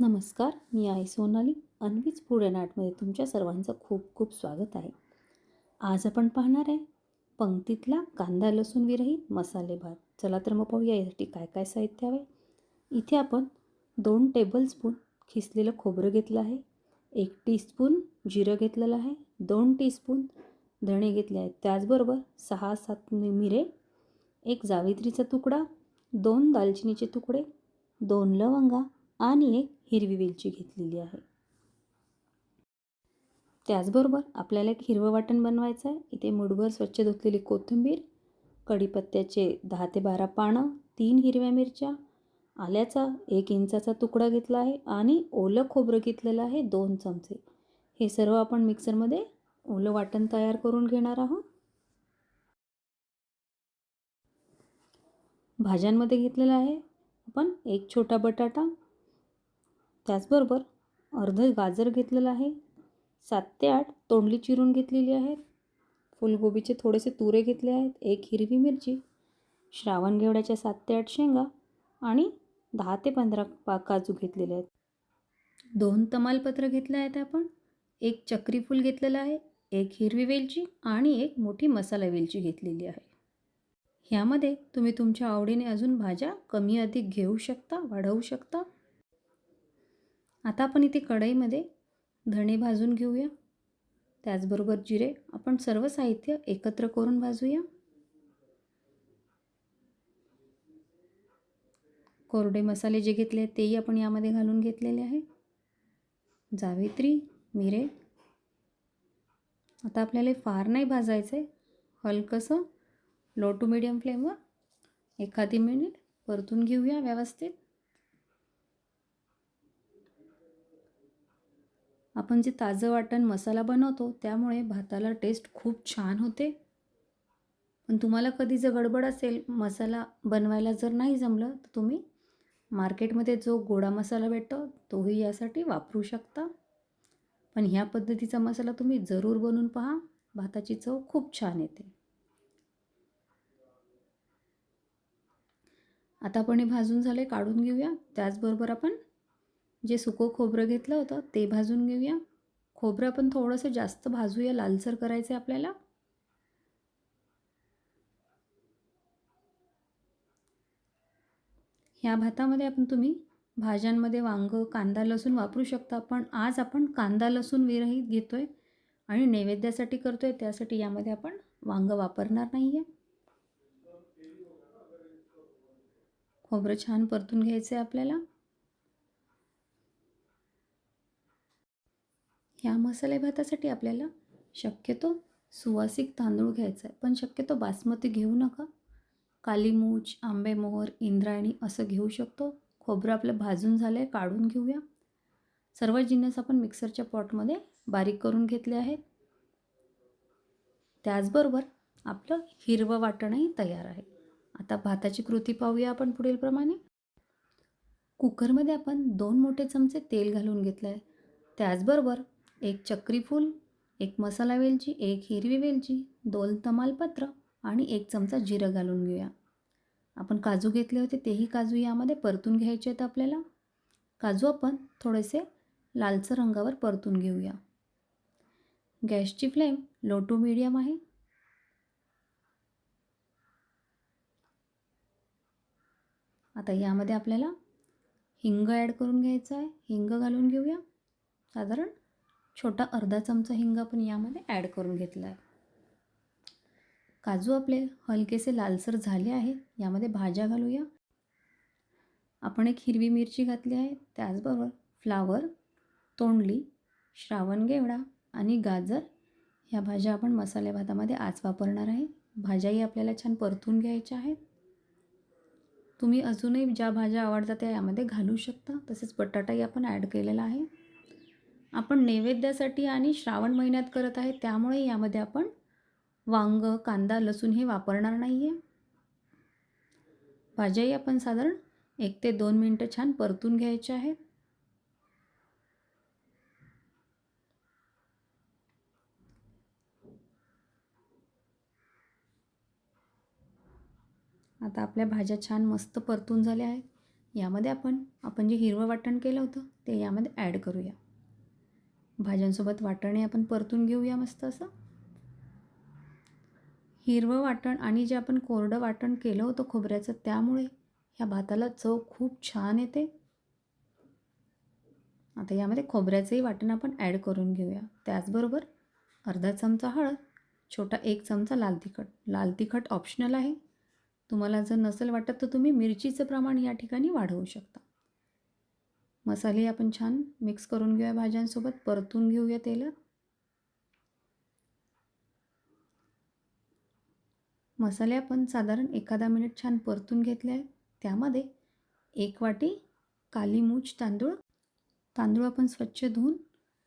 नमस्कार मी आई सोनाली. अन्वीच फूड अँड आर्टमध्ये तुमच्या सर्वांचं खूप खूप स्वागत आहे. आज आपण पाहणार आहे पंक्तीतला कांदा लसूण विरहित मसाले भात. चला तर मग पाहूया यासाठी काय काय साहित्य हवे इथे आपण दोन टेबलस्पून खिसलेलं खोबरं घेतलं आहे. एक टीस्पून जिरं घेतलेलं आहे. दोन टीस्पून धणे घेतले आहेत. त्याचबरोबर सहा सात मिरे एक जावित्रीचा तुकडा दोन दालचिनीचे तुकडे दोन लवंगा आणि एक हिरवी वेलची घेतलेली आहे. त्याचबरोबर आपल्याला एक हिरवं वाटण बनवायचं आहे. इथे मुठभर स्वच्छ धुतलेली कोथिंबीर कढीपत्त्याचे दहा ते बारा पानं तीन हिरव्या मिरच्या आल्याचा एक इंचाचा तुकडा घेतला आहे आणि ओलं खोबरं घेतलेलं आहे दोन चमचे. हे सर्व आपण मिक्सरमध्ये ओलं वाटण तयार करून घेणार आहोत. भाज्यांमध्ये घेतलेलं आहे आपण एक छोटा बटाटा त्याचबरोबर अर्ध गाजर घेतलेलं आहे सात ते आठ तोंडली चिरून घेतलेली आहेत फुलगोबीचे थोडेसे तुरे घेतले आहेत एक हिरवी मिरची श्रावण घेवड्याच्या सात ते आठ शेंगा आणि दहा ते पंधरा पा काजू घेतलेले आहेत. दोन तमालपत्र घेतले आहेत आपण एक चक्री फूल घेतलेलं आहे एक हिरवी वेलची आणि एक मोठी मसाला वेलची घेतलेली आहे. ह्यामध्ये तुम्ही तुमच्या आवडीने अजून भाज्या कमी अधिक घेऊ शकता वाढवू शकता आता आपण इथे कढईमध्ये धणे भाजून घेऊया. त्याचबरोबर जिरे आपण सर्व साहित्य एकत्र करून भाजूया. कोरडे मसाले जे घेतले आहेत तेही आपण यामध्ये घालून घेतलेले आहे. जावित्री मिरे. आता आपल्याला फार नाही भाजायचं आहे हलकंसं लो टू मिडियम फ्लेमवर एखादी मिनिट परतून घेऊया व्यवस्थित. आपण जे ताजं वाटण मसाला बनवतो त्यामुळे भाताला टेस्ट खूप छान होते. पण तुम्हाला कधी जर गडबड असेल मसाला बनवायला जर नाही जमलं तर तुम्ही मार्केटमध्ये जो गोडा मसाला भेटतो तोही यासाठी वापरू शकता. पण ह्या पद्धतीचा मसाला तुम्ही जरूर बनवून पहा भाताची चव खूप छान येते. आता आपण हे भाजून झाले काढून घेऊया. त्याचबरोबर आपण जे सुकं खोबरं घेतलं होतं ते भाजून घेऊया. खोबरं आपण थोडंसं जास्त भाजूया लालसर करायचं आहे आपल्याला. ह्या भातामध्ये आपण तुम्ही भाज्यांमध्ये वांग कांदा लसूण वापरू शकता पण आज आपण कांदा लसूण विरहित घेतो आहे आणि नैवेद्यासाठी करतो आहे त्यासाठी यामध्ये आपण वांग वापरणार नाही आहे खोबरं छान परतून घ्यायचं आहे आपल्याला. ह्या मसाले भातासाठी आपल्याला शक्यतो सुवासिक तांदूळ घ्यायचा आहे. पण शक्यतो बासमती घेऊ नका. कालीमूच आंबेमोहर इंद्रायणी असं घेऊ शकतो. खोबरं आपलं भाजून झालं आहे काढून घेऊया. सर्व जिन्नस आपण मिक्सरच्या पॉटमध्ये बारीक करून घेतले आहेत. त्याचबरोबर आपलं हिरवं वाटणही तयार आहे. आता भाताची कृती पाहूया आपण पुढीलप्रमाणे कुकरमध्ये आपण दोन मोठे चमचे तेल घालून घेतलं आहे त्याचबरोबर एक चक्री फूल एक मसाला वेलची एक हिरवी वेलची दोन तमालपत्र आणि एक चमचा जिरं घालून घेऊया. आपण काजू घेतले होते तेही काजू यामध्ये परतून घ्यायचे आहेत आपल्याला. काजू आपण थोडेसे लालसर रंगावर परतून घेऊया. गॅसची फ्लेम लो टू मिडियम आहे. आता यामध्ये आपल्याला हिंग ॲड करून घ्यायचं आहे. हिंग घालून घेऊया. साधारण छोटा अर्धा चमचा हिंग आपण यामध्ये ॲड करून घेतला आहे काजू आपले हलकेसे लालसर झाले आहे. यामध्ये भाज्या घालूया. आपण एक हिरवी मिरची घातली आहे. त्याचबरोबर फ्लावर तोंडली श्रावणगेवडा आणि गाजर ह्या भाज्या आपण मसाले भातामध्ये आज वापरणार आहे. भाज्याही आपल्याला छान परतून घ्यायच्या आहेत. तुम्ही अजूनही ज्या भाज्या आवडतात त्या यामध्ये घालू शकता. तसेच बटाटाही आपण ॲड केलेला आहे. आपण नैवेद्यासाठी आणि श्रावण महिन्यात करत आहे त्यामुळे यामध्ये आपण वांग कांदा लसूण हे वापरणार नाही आहे भाज्याही आपण साधारण एक ते दोन मिनटं छान परतून घ्यायच्या आहेत. आता आपल्या भाज्या छान मस्त परतून झाल्या आहेत. यामध्ये आपण आपण जे हिरवं वाटण केलं होतं ते यामध्ये ॲड करूया. भाज्यांसोबत वाटणे आपण परतून घेऊया मस्त असं. हिरवं वाटण आणि जे आपण कोरडं वाटण केलं होतं खोबऱ्याचं त्यामुळे ह्या भाताला चव खूप छान येते. आता यामध्ये खोबऱ्याचंही वाटण आपण ॲड करून घेऊया. त्याचबरोबर अर्धा चमचा हळद छोटा एक चमचा लाल तिखट. लाल तिखट ऑप्शनल आहे. तुम्हाला जर नसेल वाटत तर तुम्ही मिरचीचं प्रमाण या ठिकाणी वाढवू शकता. मसाले आपण छान मिक्स करून घेऊया भाज्यांसोबत. परतून घेऊया तेलात. मसाले आपण साधारण एखादा मिनिट छान परतून घेतले आहे त्यामध्ये एक वाटी काली मूच तांदूळ. तांदूळ आपण स्वच्छ धुवून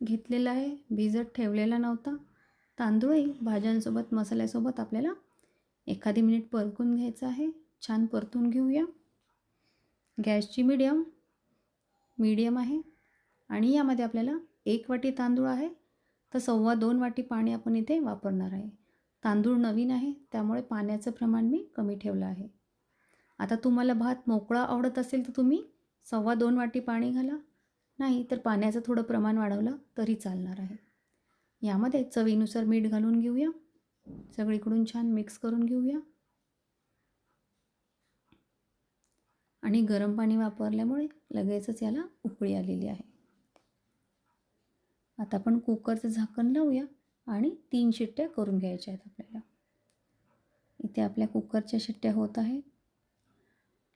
घेतलेला आहे. भिजत ठेवलेला नव्हता. तांदूळही भाज्यांसोबत मसाल्यासोबत आपल्याला एखादी मिनिट परतून घ्यायचं आहे. छान परतून घेऊया. गॅसची मिडियम मीडियम आहे आणि यामध्ये आपल्याला एक वाटी तांदूळ आहे. तर सव्वा दोन वाटी पाणी आपण इथे वापरणार आहे. तांदूळ नवीन आहे त्यामुळे पाण्याचं प्रमाण मी कमी ठेवलं आहे. आता तुम्हाला भात मोकळा आवडत असेल तर तुम्ही सव्वा दोन वाटी पाणी घाला. नाही तर पाण्याचं थोडं प्रमाण वाढवलं तरी चालणार आहे. यामध्ये चवीनुसार मीठ घालून घेऊया. सगळीकडून छान मिक्स करून घेऊया. आणि गरम पाणी वापरल्यामुळे लगेचच याला उकळी आलेली आहे. आता आपण कुकरचं झाकण लावूया आणि तीन शिट्ट्या करून घ्यायच्या आहेत आपल्याला. इथे आपल्या कुकरच्या शिट्ट्या होत आहेत.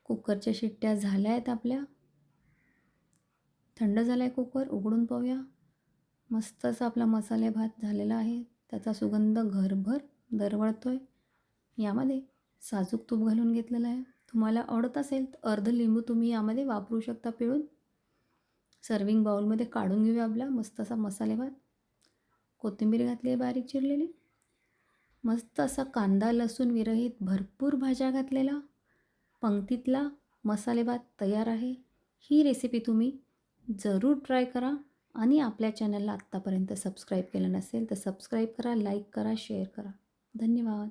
कुकरच्या शिट्ट्या झाल्या आहेत आपल्या. थंड झाला आहे कुकर उघडून पाहूया. मस्त असा आपला मसाले भात झालेला आहे. त्याचा सुगंध घरभर दरवळतो आहे यामध्ये साजूक तूप घालून घेतलेलं आहे. तुम्हाला आवडत असेल तर अर्ध लिंबू तुम्ही यामध्ये वापरू शकता पिळून. सर्विंग बाउलमध्ये काढून घेऊया आपला मस्त असा मसाले भात. कोथिंबीर घातली आहे बारीक चिरलेली. मस्त असा कांदा लसूण विरहित भरपूर भाज्या घातलेला. पंक्तीतला मसाले भात तयार आहे. ही रेसिपी तुम्ही जरूर ट्राय करा आणि आपल्या चॅनलला आत्तापर्यंत सबस्क्राईब केलं नसेल तर सबस्क्राईब करा लाईक करा शेअर करा. धन्यवाद.